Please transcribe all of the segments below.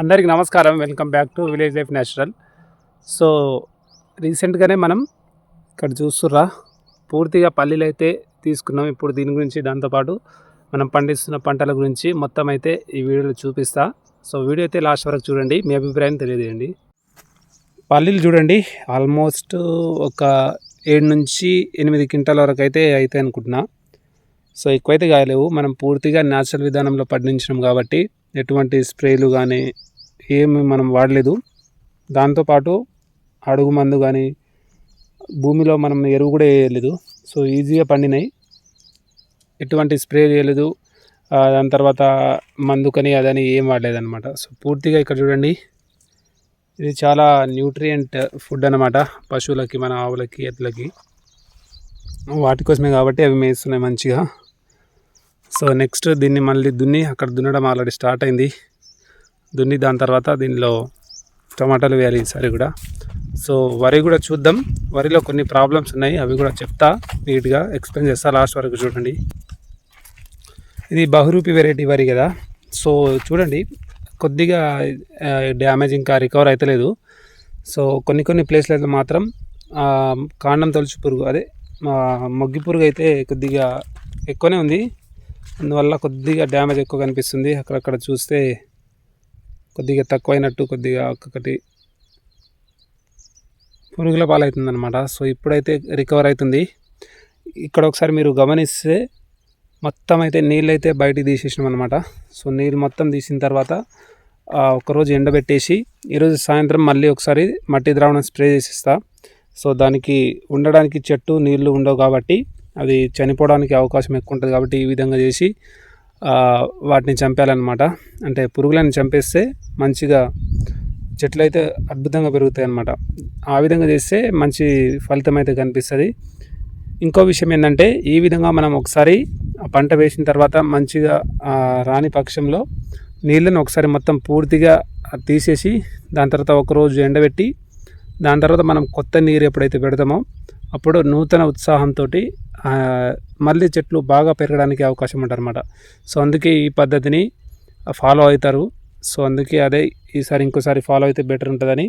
అందరికీ నమస్కారం. Welcome back to village life natural so రీసెంట్గానే మనం ఇక్కడ చూస్తుర్రా పూర్తిగా పల్లీలు అయితే తీసుకున్నాం. ఇప్పుడు దీని గురించి దాంతోపాటు మనం పండిస్తున్న పంటల గురించి మొత్తం అయితే ఈ వీడియోలో చూపిస్తా. సో వీడియో అయితే లాస్ట్ వరకు చూడండి. మీ అభిప్రాయం తెలియజేయండి. పల్లీలు చూడండి. ఆల్మోస్ట్ ఒక ఏడు నుంచి ఎనిమిది క్వింటాల వరకు అయితే అవుతాయి అనుకుంటున్నా. సో ఎక్కువైతే కాయలేవు. మనం పూర్తిగా న్యాచురల్ విధానంలో పండించినాం కాబట్టి ఎటువంటి స్ప్రేలు కానీ ఏమి మనం వాడలేదు. దాంతోపాటు అడుగు మందు కానీ భూమిలో మనం ఎరువు కూడా వేయలేదు. సో ఈజీగా పండినాయి. ఎటువంటి స్ప్రే చేయలేదు. దాని తర్వాత మందుకని అదని ఏం వాడలేదు అనమాట సో పూర్తిగా ఇక్కడ చూడండి. ఇది చాలా న్యూట్రియంట్ ఫుడ్ అనమాట పశువులకి మన ఆవులకి ఎట్లకి వాటి కోసమే కాబట్టి అవి మేస్తున్నాయి మంచిగా. సో నెక్స్ట్ దీన్ని మళ్ళీ దున్ని అక్కడ దున్నడం ఆల్రెడీ స్టార్ట్ అయింది. దున్ని దాని తర్వాత దీనిలో టమాటాలు వేయాలి ఈసారి కూడా. సో వరి కూడా చూద్దాం. వరిలో కొన్ని ప్రాబ్లమ్స్ ఉన్నాయి అవి కూడా చెప్తా నీట్గా ఎక్స్ప్లెయిన్ చేస్తా లాస్ట్ వరకు చూడండి. ఇది బహురూపి వెరైటీ వరి కదా. సో చూడండి కొద్దిగా డ్యామేజ్ ఇంకా రికవర్ అవుతలేదు సో కొన్ని కొన్ని ప్లేస్లలో మాత్రం కాండం తొలచి పురుగు అదే మొగ్గి పురుగు అయితే కొద్దిగా ఎక్కువనే ఉంది. అందువల్ల కొద్దిగా డ్యామేజ్ ఎక్కువ కనిపిస్తుంది. అక్కడక్కడ చూస్తే కొద్దిగా తక్కువైనట్టు కొద్దిగా ఒక్కొక్కటి పురుగుల పాలవుతుంది అనమాట సో ఇప్పుడైతే రికవర్ అవుతుంది ఇక్కడ ఒకసారి మీరు గమనిస్తే మొత్తం అయితే నీళ్ళు అయితే బయటికి తీసేసినాం అనమాట సో నీళ్ళు మొత్తం తీసిన తర్వాత ఒకరోజు ఎండబెట్టేసి ఈరోజు సాయంత్రం మళ్ళీ ఒకసారి మట్టి ద్రావణం స్ప్రే చేసిస్తా. సో దానికి ఉండడానికి చెట్టు నీళ్ళు ఉండవు కాబట్టి అది చనిపోవడానికి అవకాశం ఎక్కువ ఉంటుంది కాబట్టి ఈ విధంగా చేసి వాటిని చంపేయాలన్నమాట అంటే పురుగులను చంపేస్తే మంచిగా చెట్లు అయితే అద్భుతంగా పెరుగుతాయి అన్నమాట ఆ విధంగా చేస్తే మంచి ఫలితం అయితే కనిపిస్తుంది. ఇంకో విషయం ఏంటంటే ఈ విధంగా మనం ఒకసారి ఆ పంట వేసిన తర్వాత మంచిగా రాని పక్షంలో నీళ్ళను ఒకసారి మొత్తం పూర్తిగా తీసేసి దాని తర్వాత ఒకరోజు ఎండబెట్టి దాని తర్వాత మనం కొత్త నీరు ఎప్పుడైతే పెడతామో అప్పుడు నూతన ఉత్సాహంతో మళ్ళీ చెట్లు బాగా పెరగడానికి అవకాశం ఉంటారన్నమాట అనమాట సో అందుకే ఈ పద్ధతిని ఫాలో అవుతారు. సో అందుకే అదే ఈసారి ఇంకోసారి ఫాలో అయితే బెటర్ ఉంటుందని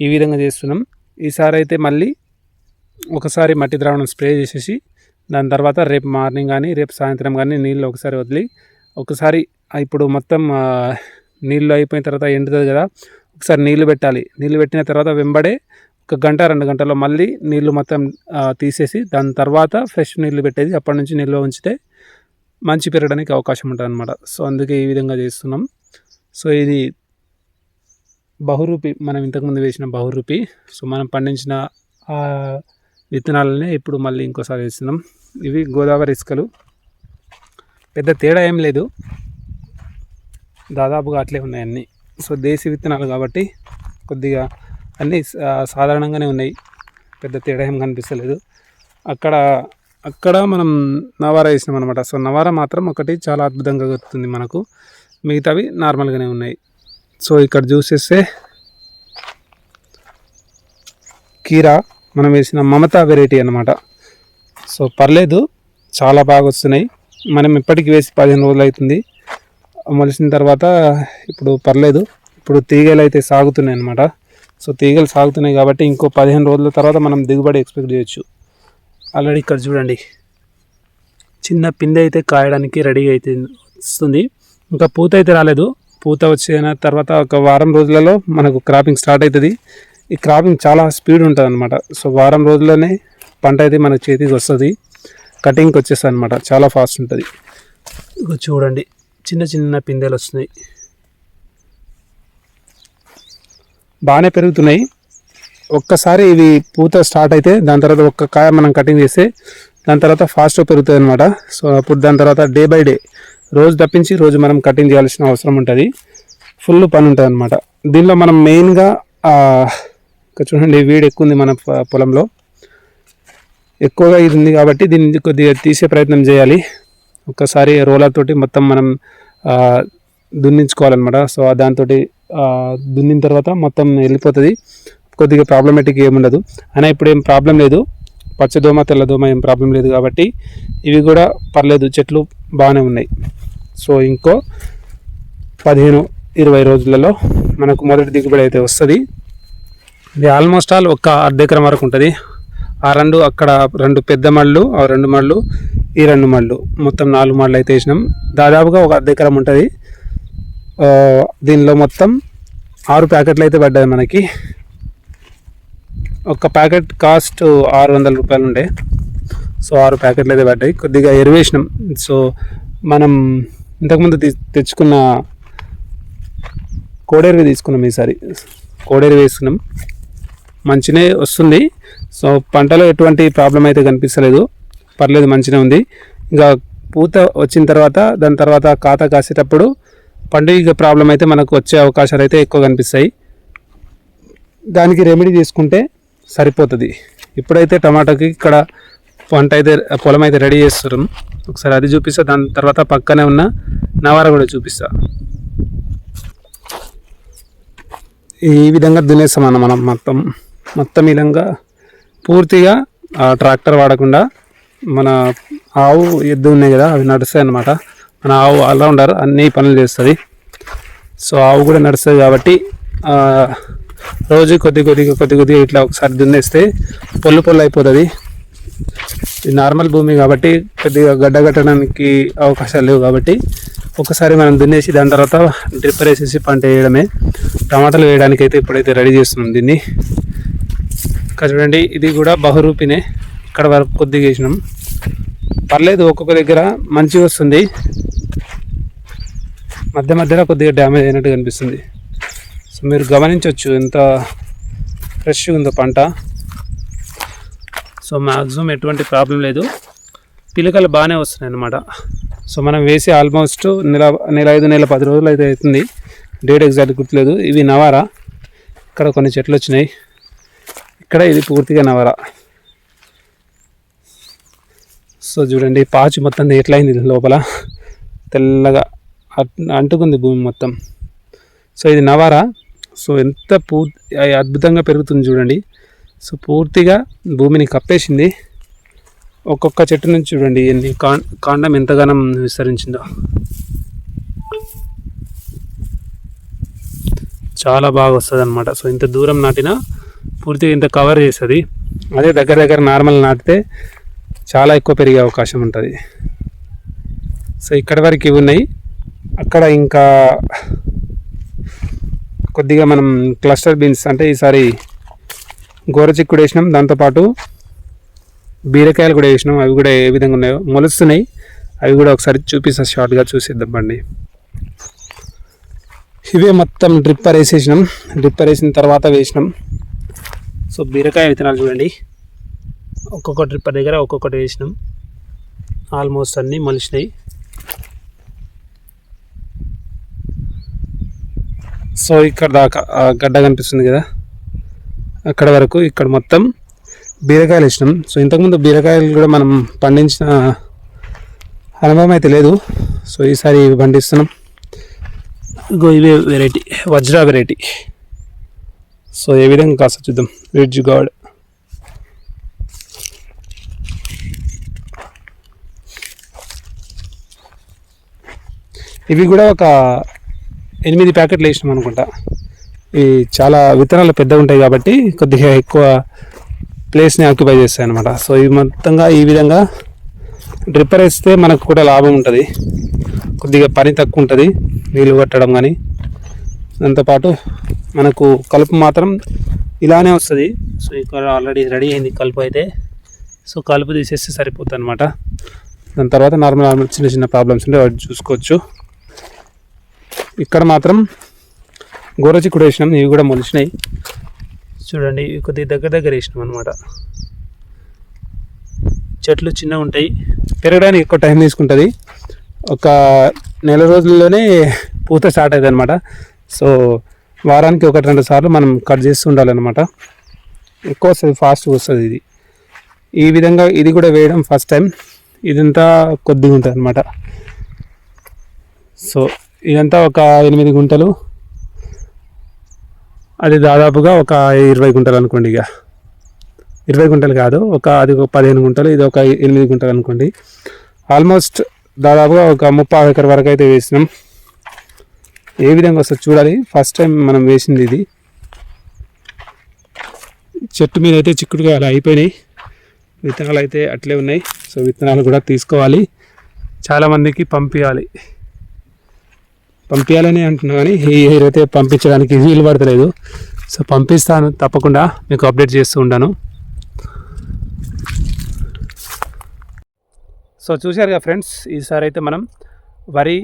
ఈ విధంగా చేస్తున్నాం. ఈసారి అయితే మళ్ళీ ఒకసారి మట్టి ద్రావణం స్ప్రే చేసేసి దాని తర్వాత రేపు మార్నింగ్ కానీ రేపు సాయంత్రం కానీ నీళ్ళు ఒకసారి వదిలి ఒకసారి ఇప్పుడు మొత్తం నీళ్ళు అయిపోయిన తర్వాత ఎండుతుంది కదా ఒకసారి నీళ్ళు పెట్టాలి. నీళ్ళు పెట్టిన తర్వాత వెంబడే ఒక గంట రెండు గంటల్లో మళ్ళీ నీళ్ళు మొత్తం తీసేసి దాని తర్వాత ఫ్రెష్ నీళ్ళు పెట్టేది అప్పటి నుంచి నిల్వ ఉంచితే మంచి పెరగడానికి అవకాశం ఉంటుంది అనమాట సో అందుకే ఈ విధంగా చేస్తున్నాం. సో ఇది బహురూపి మనం ఇంతకుముందు వేసిన బహురూపి. సో మనం పండించిన విత్తనాలనే ఇప్పుడు మళ్ళీ ఇంకోసారి వేస్తున్నాం. ఇవి గోదావరి ఇసుకలు. పెద్ద తేడా ఏం లేదు. దాదాపుగా అట్లే ఉన్నాయి అన్నీ. సో దేశీ విత్తనాలు కాబట్టి కొద్దిగా అన్నీ సాధారణంగానే ఉన్నాయి. పెద్ద తేడా ఏం కనిపిస్తలేదు. అక్కడ అక్కడ మనం నవారా వేసినాం అనమాట సో నవారా మాత్రం ఒకటి చాలా అద్భుతంగా గుర్తుంది మనకు. మిగతావి నార్మల్గానే ఉన్నాయి. సో ఇక్కడ చూసేస్తే కీరా మనం వేసిన మమతా వెరైటీ అనమాట సో పర్లేదు చాలా బాగా వస్తున్నాయి. మనం ఇప్పటికి వేసి పదిహేను రోజులు అవుతుంది. మొలిసిన తర్వాత ఇప్పుడు పర్లేదు. ఇప్పుడు తీగలు అయితే సాగుతున్నాయి అన్నమాట. సో తీగలు సాగుతున్నాయి కాబట్టి ఇంకో పదిహేను రోజుల తర్వాత మనం దిగుబడి ఎక్స్పెక్ట్ చేయొచ్చు. ఆల్రెడీ ఇక్కడ చూడండి. చిన్న పిండి అయితే కాయడానికి రెడీ అయితే వస్తుంది. ఇంకా పూత అయితే రాలేదు. పూత వచ్చిన తర్వాత ఒక వారం రోజులలో మనకు క్రాపింగ్ స్టార్ట్ అవుతుంది. ఈ క్రాపింగ్ చాలా స్పీడ్ ఉంటుంది అనమాట సో వారం రోజుల్లోనే పంట అయితే మన చేతికి వస్తుంది. కటింగ్కి వచ్చేస్తుంది అనమాట చాలా ఫాస్ట్ ఉంటుంది. చూడండి. చిన్న చిన్న పిందెలు వస్తున్నాయి. బాగానే పెరుగుతున్నాయి. ఒక్కసారి ఇవి పూత స్టార్ట్ అయితే దాని తర్వాత ఒక్క కాయ మనం కటింగ్ చేస్తే దాని తర్వాత ఫాస్ట్గా పెరుగుతుంది అనమాట సో అప్పుడు దాని తర్వాత డే బై డే రోజు తప్పించి రోజు మనం కటింగ్ చేయాల్సిన అవసరం ఉంటుంది. ఫుల్ పని ఉంటుంది అనమాట దీనిలో మనం మెయిన్గా ఇక్కడ చూడండి వేడి ఎక్కువ ఉంది మన పొలంలో. ఎక్కువగా ఇది ఉంది కాబట్టి దీన్ని కొద్దిగా తీసే ప్రయత్నం చేయాలి. ఒక్కసారి రోలర్ తోటి మొత్తం మనం దున్నించుకోవాలన్నమాట. సో దాంతో దున్నిన తర్వాత మొత్తం వెళ్ళిపోతుంది. కొద్దిగా ప్రాబ్లమేటిక్ ఏముండదు అయినా ఇప్పుడు ఏం ప్రాబ్లం లేదు. పచ్చదోమ తెల్లదోమ ఏం ప్రాబ్లం లేదు కాబట్టి ఇవి కూడా పర్లేదు. చెట్లు బాగానే ఉన్నాయి. సో ఇంకో పదిహేను ఇరవై రోజులలో మనకు మొదటి దిగుబడి అయితే వస్తుంది. ఇది ఆల్మోస్ట్ ఆల్ ఒక అర్ధ ఎకరం వరకు ఉంటుంది. ఆ రెండు అక్కడ రెండు పెద్ద మళ్ళు ఆ రెండు మళ్ళు ఈ రెండు మళ్ళు. మొత్తం నాలుగు మళ్ళు అయితే వేసినాం. దాదాపుగా ఒక అర్ధ ఎకరం ఉంటుంది. దీనిలో మొత్తం ఆరు ప్యాకెట్లు అయితే పడ్డాయి మనకి. ఒక ప్యాకెట్ కాస్ట్ ఆరు వందల రూపాయలు ఉండే. సో ఆరు ప్యాకెట్లు అయితే పడ్డాయి. కొద్దిగా ఎరువేసినాం సో మనం ఇంతకుముందు తీ- తెచ్చుకున్న కోడేరు తీసుకున్నాం ఈసారి. కోడేరు వేసుకున్నాం. మంచినే వస్తుంది. సో పంటలో ఎటువంటి ప్రాబ్లం అయితే కనిపిస్తలేదు. పర్లేదు మంచిగా ఉంది. ఇంకా పూత వచ్చిన తర్వాత దాని తర్వాత ఖాతా కాసేటప్పుడు పండుగ ప్రాబ్లం అయితే మనకు వచ్చే అవకాశాలు అయితే ఎక్కువ కనిపిస్తాయి. దానికి రెమెడీ తీసుకుంటే సరిపోతుంది. ఇప్పుడైతే టమాటాకి ఇక్కడ పంట అయితే పొలం అయితే రెడీ చేస్తున్నాం ఒకసారి అది చూపిస్తా దాని తర్వాత పక్కనే ఉన్న నవార కూడా చూపిస్తా. ఈ విధంగా దున్నేస్తాం అన్న మనం మొత్తం. మొత్తం విధంగా పూర్తిగా ఆ ట్రాక్టర్ వాడకుండా మన ఆవు ఎద్దు ఉన్నాయి కదా అవి నడుస్తాయి అన్నమాట. మన ఆవు ఆల్రౌండర్ అన్ని పనులు చేస్తుంది. సో ఆవు కూడా నడుస్తుంది కాబట్టి రోజు కొద్ది కొద్దిగా కొద్ది కొద్దిగా ఇట్లా ఒకసారి దున్నేస్తే పొల్లు పొల్లు అయిపోతుంది. నార్మల్ భూమి కాబట్టి కొద్దిగా గడ్డ కట్టడానికి అవకాశాలు లేవు కాబట్టి ఒకసారి మనం దున్నేసి దాని తర్వాత డ్రిప్పర్ వేసేసి పంట వేయడమే. టమాటాలు వేయడానికి అయితే ఇప్పుడైతే రెడీ చేస్తున్నాం దీన్ని. ఇక్కడ చూడండి ఇది కూడా బహురూపినే. ఇక్కడ వరకు కొద్దిగా వేసినాం. పర్లేదు ఒక్కొక్క దగ్గర మంచిగా వస్తుంది. మధ్య మధ్యలో కొద్దిగా డ్యామేజ్ అయినట్టు కనిపిస్తుంది. సో మీరు గమనించవచ్చు ఎంత ఫ్రెష్గా ఉందో పంట. సో మ్యాక్సిమం ఎటువంటి ప్రాబ్లం లేదు. పిలకలు బాగానే వస్తున్నాయి అన్నమాట. సో మనం వేసి ఆల్మోస్ట్ నెల నెల ఐదు నెల పది రోజులు అయితే అవుతుంది. డేట్ ఎగ్జాక్ట్ గుర్తులేదు. ఇవి నవారా? ఇక్కడ కొన్ని చెట్లు వచ్చినాయి. ఇక్కడ ఇది పూర్తిగా నవారా? సో చూడండి పాచి మొత్తం ఎట్లయింది లోపల? తెల్లగా అంటుకుంది భూమి మొత్తం. సో ఇది నవారా? సో ఎంత పూర్తి అద్భుతంగా పెరుగుతుంది చూడండి. సో పూర్తిగా భూమిని కప్పేసింది. ఒక్కొక్క చెట్టు నుంచి చూడండి ఎన్ని కాండం ఎంతగానం విస్తరించిందో. చాలా బాగా వస్తుంది అనమాట సో ఇంత దూరం నాటినా పూర్తిగా ఇంత కవర్ చేస్తుంది. అదే దగ్గర దగ్గర నార్మల్ నాటితే చాలా ఎక్కువ పెరిగే అవకాశం ఉంటుంది. సో ఇక్కడ వరకు ఇవి ఉన్నాయి. అక్కడ ఇంకా కొద్దిగా మనం క్లస్టర్ బీన్స్ అంటే ఈసారి గోరచిక్కుడు వేసినాం. దాంతోపాటు బీరకాయలు కూడా వేసినాం. అవి కూడా ఏ విధంగా ఉన్నాయో మొలుస్తున్నాయి. అవి కూడా ఒకసారి చూపిస్తా షార్ట్గా చూసిద్దాం బండి. ఇవే మొత్తం డ్రిప్పర్ వేసేసినాం. డ్రిప్పర్ వేసిన తర్వాత వేసినాం. సో బీరకాయ విత్తనాలు చూడండి. ఒక్కొక్క డ్రిప్పర్ దగ్గర ఒక్కొక్కటి వేసినాం. ఆల్మోస్ట్ అన్నీ మొలిచినాయి. సో ఇక్కడ దాకా ఆ గడ్డ కనిపిస్తుంది కదా? అక్కడ వరకు ఇక్కడ మొత్తం బీరకాయలు ఇచ్చినాం సో ఇంతకుముందు బీరకాయలు కూడా మనం పండించిన అనుభవం అయితే లేదు. సో ఈసారి ఇవి పండిస్తున్నాం. గో ఇవే వెరైటీ వజ్రా వెరైటీ సో ఏ విధంగా కాస్త చూద్దాం. రిడ్జ్ గాడ్ ఇవి కూడా ఒక ఎనిమిది ప్యాకెట్లు వేసినాం అనుకుంటా. ఈ చాలా విత్తనాలు పెద్దగా ఉంటాయి కాబట్టి కొద్దిగా ఎక్కువ ప్లేస్ని ఆక్యుపై చేస్తాయి అనమాట సో ఇవి మొత్తంగా ఈ విధంగా డ్రిప్పర్ వేస్తే మనకు కూడా లాభం ఉంటుంది. కొద్దిగా పని తక్కువ ఉంటుంది నీళ్ళు కట్టడం కానీ దాంతోపాటు మనకు కలుపు మాత్రం ఇలానే వస్తుంది. సో ఇక్కడ ఆల్రెడీ రెడీ అయింది కలుపు అయితే. సో కలుపు తీసేస్తే సరిపోతుంది అనమాట దాని తర్వాత నార్మల్ నార్మల్ చిన్న చిన్న ప్రాబ్లమ్స్ ఉంటే వాటి చూసుకోవచ్చు. ఇక్కడ మాత్రం గోరచిక్కుడు వేసినాం ఇవి కూడా మొలిచినాయి. చూడండి ఇవి కొద్దిగా దగ్గర దగ్గర వేసినాం అనమాట చెట్లు చిన్నగా ఉంటాయి. పెరగడానికి ఎక్కువ టైం తీసుకుంటుంది. ఒక నెల రోజుల్లోనే పూత స్టార్ట్ అవుతుంది అనమాట సో వారానికి ఒకటి రెండు సార్లు మనం కట్ చేస్తూ ఉండాలన్నమాట. ఎక్కువ వస్తుంది ఫాస్ట్గా వస్తుంది ఇది. ఈ విధంగా ఇది కూడా వేయడం ఫస్ట్ టైం ఇదంతా కొద్దిగా ఉంటుంది అనమాట సో ఇదంతా ఒక ఎనిమిది గుంటలు. అది దాదాపుగా ఒక ఇరవై గుంటలు అనుకోండి ఇక. ఇరవై గుంటలు కాదు ఒక అది ఒక పదిహేను గుంటలు ఇది ఒక ఎనిమిది గుంటలు అనుకోండి. ఆల్మోస్ట్ దాదాపుగా ఒక ముప్పై ఎకర వరకు అయితే వేసినాం. ఏ విధంగా వస్తుంది చూడాలి. ఫస్ట్ టైం మనం వేసింది ఇది. చెట్టు మీద అయితే చిక్కుడుకాయలు అయిపోయినాయి. విత్తనాలు అయితే అట్లే ఉన్నాయి. సో విత్తనాలు కూడా తీసుకోవాలి. చాలామందికి పంపించాలి. పంపించాలని అంటున్నా కానీ ఈ ఇయర్ అయితే పంపించడానికి వీలు పడతలేదు. సో పంపిస్తాను తప్పకుండా మీకు అప్డేట్ చేస్తూ ఉంటాను. సో చూశారుగా ఫ్రెండ్స్ ఈసారి అయితే మనం వరి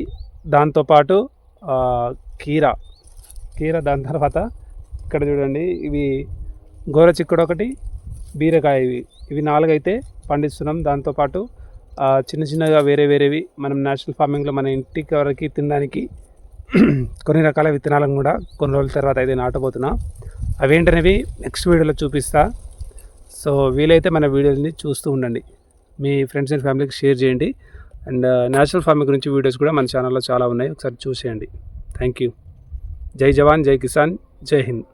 దాంతోపాటు కీర కీర దాని తర్వాత ఇక్కడ చూడండి ఇవి గోర చిక్కుడు ఒకటి బీరకాయ ఇవి. ఇవి నాలుగైతే పండిస్తున్నాం. దాంతోపాటు చిన్న చిన్నగా వేరే వేరేవి మనం నేచురల్ ఫార్మింగ్లో మన ఇంటికి వరకు తినడానికి కొన్ని రకాల విత్తనాలను కూడా కొన్ని రోజుల తర్వాత అయితే నాటబోతున్నా. అవేంటనేవి నెక్స్ట్ వీడియోలో చూపిస్తా. సో వీలైతే మన వీడియోని చూస్తూ ఉండండి. మీ ఫ్రెండ్స్ అండ్ ఫ్యామిలీకి షేర్ చేయండి. అండ్ uh, నేచురల్ ఫార్మింగ్ గురించి వీడియోస్ కూడా మన ఛానల్లో చాలా ఉన్నాయి. ఒకసారి చూసేయండి. Thank you. జై జవాన్ జై కిసాన్ జై హింద్.